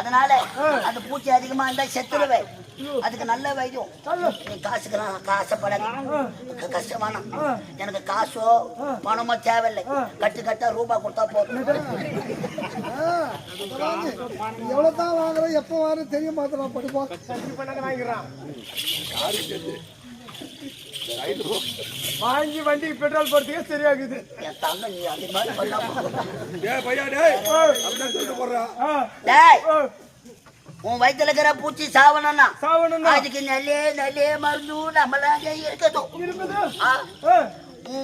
அதனால அந்த பூச்சி அதிகமா இருந்தா செத்துருவேன் அதுக்கு நல்ல வைத்தியம். நீ காசுக்கு நான் காசப்படாது கஷ்டமான எனக்கு காசோ பணமோ தேவையில்லை. கட்டு கட்டா ரூபாய் கொடுத்தா போதும். எவ்வளவு தான் வாங்குறோம் எப்போ வாங்குறோம் தெரிய மாத்திரம் படிப்போம் வாங்கி வண்டி பெட்ரோல் போடுறதுக்கே சரியாகுது. உன் வயிற்றுல இருக்கிற பூச்சி சாவனா சாவனா அதுக்கு நல்லே நல்லே மருந்து நம்மளாக இருக்கட்டும்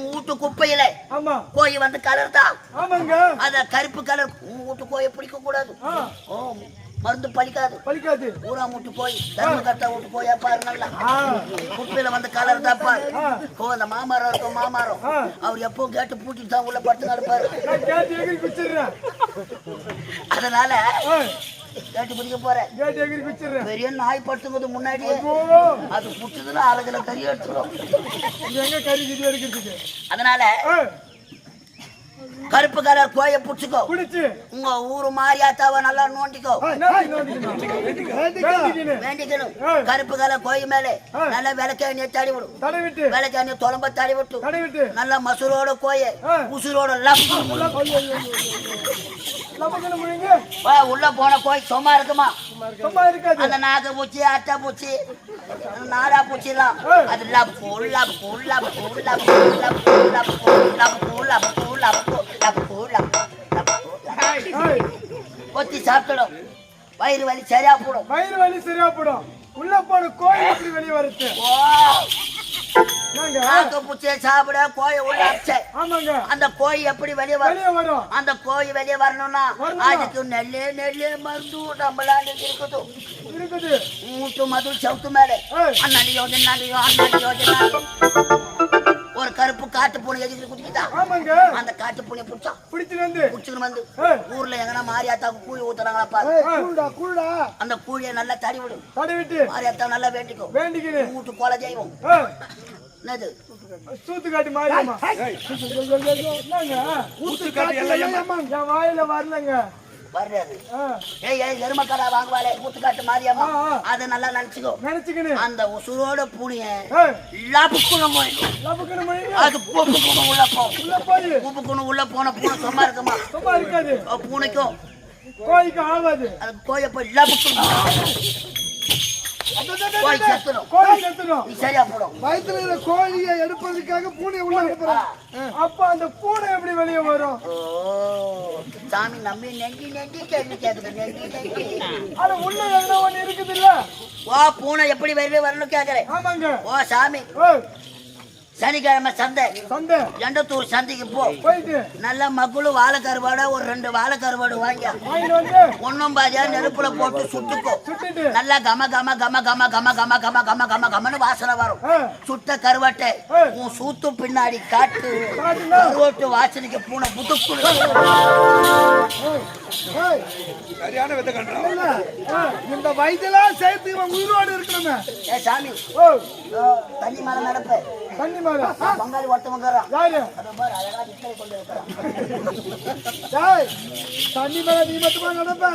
வீட்டு குப்பையில கோயில் வந்து கலர் தான் அத கருப்பு கலர் வீட்டு கோயை பிடிக்க கூடாது மருந்து பழிக்காது. பழிக்காது. ஊரா விட்டு போய் தர்மகர்த்தா விட்டு போய் பாரு நல்லா குப்பையில வந்து கலர் தாப்பார் ஓ அந்த மாமரம் இருக்கும் மாமரம். அவர் எப்போ கேட்டு பூட்டிட்டு தான் உள்ள படுத்து நடப்பாரு. அதனால கேட்டு பிடிக்க போறேன். பெரிய நாய் படுத்துங்கிறது முன்னாடி அது புட்டுதுன்னா அரை கிலோ கறி எடுத்துரும் அதனால கருப்பு கலர் கோயை புடிச்சுக்கோ. உங்க ஊரு மாரியாத்தாவை நல்லா நோண்டிக்கோ. வேண்டிக்கணும். கருப்பு கலர் கோயில் மேலே. நல்லா விளக்கெண்ணியை தடி விடும் விளக்கெண்ணியை தொலம்ப தடி விட்டு நல்லா மசூரோட கோயை. உசுரோட உள்ள போன கோய் சும்மா இருக்குமா? அந்த நாக பூச்சி அட்டை பூச்சி நாடா பூச்சி எல்லாம். அது லப்பு லப்பு லப்பு லப்பு லப்பு வயிறு வலி சரியா போடும். வயிறு வலி சரியா போடும். உள்ள போன கோயில் எப்படி வெளியே வருது? பூச்சியை சாப்பிட கோயை உள்ள அந்த கோய் எப்படி வெளியே வரும்? அந்த கோய் வெளியே வரணும்னா வரணுமா? அதுக்கு நெல்லே நெல்லே மருந்து நம்மளால இருக்குது. இருக்குது. மூட்டு மது சவுத்து மேலே. ஏய். அண்ணாடி யோஜனாலையோ அண்ணாடி யோஜனாலையோ ஒரு கருப்பு காட்டு பூனை எதுக்கு குடிக்குதா ஆமாங்க அந்த காட்டு பூனை புடிச்சா புடிச்சு வந்து புடிச்சுக்கு வந்து ஊர்ல எங்கனா மாரியாத்தாக்கு கூழி ஊத்துறாங்களா பாரு கூழடா கூழடா அந்த கூழிய நல்லா தடி விடு தடி விட்டு மாரியாத்தா நல்லா வேண்டிக்கோ வேண்டிக்கிது ஊட்டு கோல செய்வோம் என்னது சூத்துக்காட்டு மாரியம்மா ஊத்துக்காட்டு எல்லாம் வாயில வரலங்க வர்றது ஏய் ஏய் எருமக்கடா வாங்குவாளே கூத்துக்காட்டு மாரியம்மா. அதை நல்லா நினைச்சுக்கோ. நினைச்சுக்கணும் அந்த உசுரோட பூனிய லபுக்குணம் அது பூப்புக்குணம் உள்ள போ. பூப்புக்குணம் உள்ள போன பூனை சும்மா இருக்குமா? சும்மா இருக்காது. பூனைக்கும். கோயிக்கு ஆகாது. அது கோயை போய் லபுக்குணம் வயிற்றுல கோழியை எடுப்பதற்காக பூனை உள்ள அப்ப அந்த பூனை எப்படி வெளியே வரும்? சாமி நம்பி நெஞ்சி நெஞ்சி கேள்வி கேட்குது நெஞ்சி நெஞ்சி. அது உள்ள எதுனா ஒண்ணு இருக்குது இல்ல ஓ பூனை எப்படி வருது வரணும் கேட்கறேன் ஆமாங்க. ஓ சாமி. சனிக்கிழமை சந்தை. சண்டை எண்டத்தூர் சந்தைக்கு போ. போயிட்டு. நல்ல மக்களும் வாழை கருவாடை ஒரு ரெண்டு வாழை கருவாடு வாங்கி ஒன்னும் பாதியா நெருப்புல போட்டு சுட்டுக்கோ. சுட்டுட்டு. நல்லா கம கம கம கம கம கம கம கம கம கமன்னு வாசனை வரும். சுட்ட கருவாட்டை. உன் சூத்து பின்னாடி காட்டு? கருவாட்டு வாசனைக்கு பூனை புதுக்குள்ள ஏய், சரியான ஏய், இந்த வயிற்றுலாம் சேர்த்து இவன் உயிரோடு இருக்கணுமே ஏ சாமி. தண்ணி மேல நடப்ப தண்ணி மேல. பங்காளி ஒருத்தவங்கிறான் தண்ணி மேல நீ மட்டுமா நடப்ப?